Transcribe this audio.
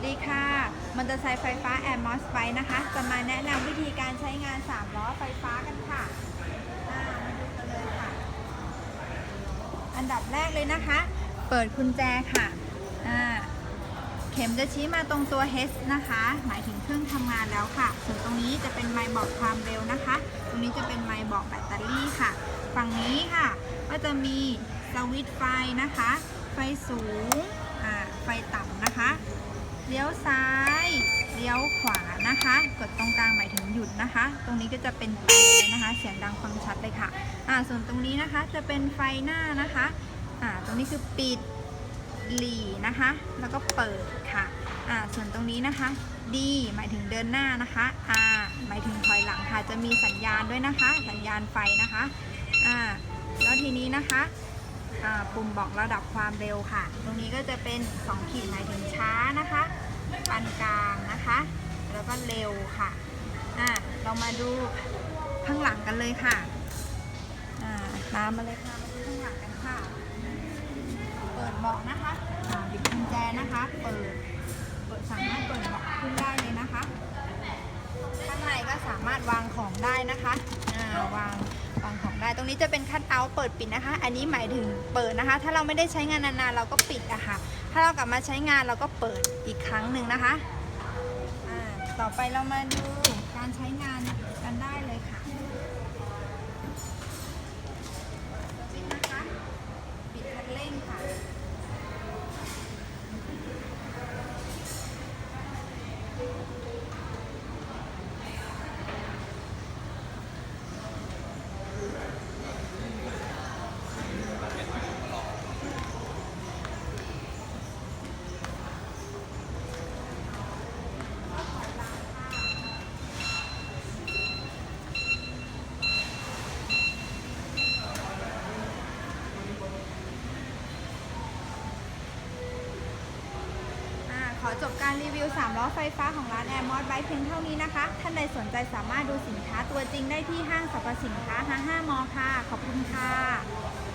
วัสดีค่ะ มอเตอร์ไซค์ไฟฟ้าแอร์มอสไ e นะคะ จะมาแนะนำวิธีการใช้งาน 3 ล้อไฟฟ้ากันค่ะอ่ามาดูกันเลยค่ะ อันดับแรกเลยนะคะ เปิดกุญแจค่ะอ่าเข็มจะชี้มาตรงตัว H นะคะ หมายถึงเครื่องทำงานแล้วค่ะ ส่วนตรงนี้จะเป็นไมค์บอกความเร็วนะคะ ตรงนี้จะเป็นไมค์บอกแบตเตอรี่ค่ะ ฝั่งนี้ค่ะ ก็จะมีสวิตช์ไฟนะคะ ไฟสูงอ่าไฟต่ำนะคะ เลี้ยวซ้ายเลี้ยวขวานะคะ กดตรงกลางหมายถึงหยุดนะคะ ตรงนี้ก็จะเป็นไฟนะคะ เสียงดังฟังชัดเลยค่ะอ่าส่วนตรงนี้นะคะจะเป็นไฟหน้านะคะอ่าตรงนี้คือปิดหลีนะคะ แล้วก็เปิดค่ะอ่าส่วนตรงนี้นะคะ D หมายถึงเดินหน้านะคะ R หมายถึงถอยหลังค่ะ จะมีสัญญาณด้วยนะคะ สัญญาณไฟนะคะอ่าแล้วทีนี้นะคะ ปุ่มบอกระดับความเร็วค่ะ ตรงนี้ก็จะเป็น 2 ขีดหมายถึงช้านะคะปานกลางนะคะ แล้วก็เร็วค่ะอ่าเรามาดูข้างหลังกันเลยค่ะอ่าตามมาเลยค่ะมาดูข้างหลังกันค่ะ เปิดเบาะนะคะอ่าบิดกุญแจนะคะ เปิดเปิดสามารถเปิดเบาะขึ้นได้เลยนะคะ ข้างในก็สามารถวางของได้นะคะอ่าวาง ตรงนี้จะเป็นคัทเอาท์เปิดปิดนะคะ อันนี้หมายถึงเปิดนะคะ ถ้าเราไม่ได้ใช้งานนานๆเราก็ปิดอะค่ะ ถ้าเรากลับมาใช้งานเราก็เปิดอีกครั้งหนึ่งนะคะ ต่อไปเรามาดูการใช้งานกันได้เลยค่ะปิดนะคะ ปิดคันเร่งค่ะ อ่าขอจบการรีวิว 3 ล้อไฟฟ้าของร้านแอร์มอสไบเพียงเท่านี้นะคะ ท่านใดสนใจสามารถดูสินค้าตัวจริงได้ที่ห้างสรรพสินค้าห้าห้ามอค่ะ ขอบคุณค่ะ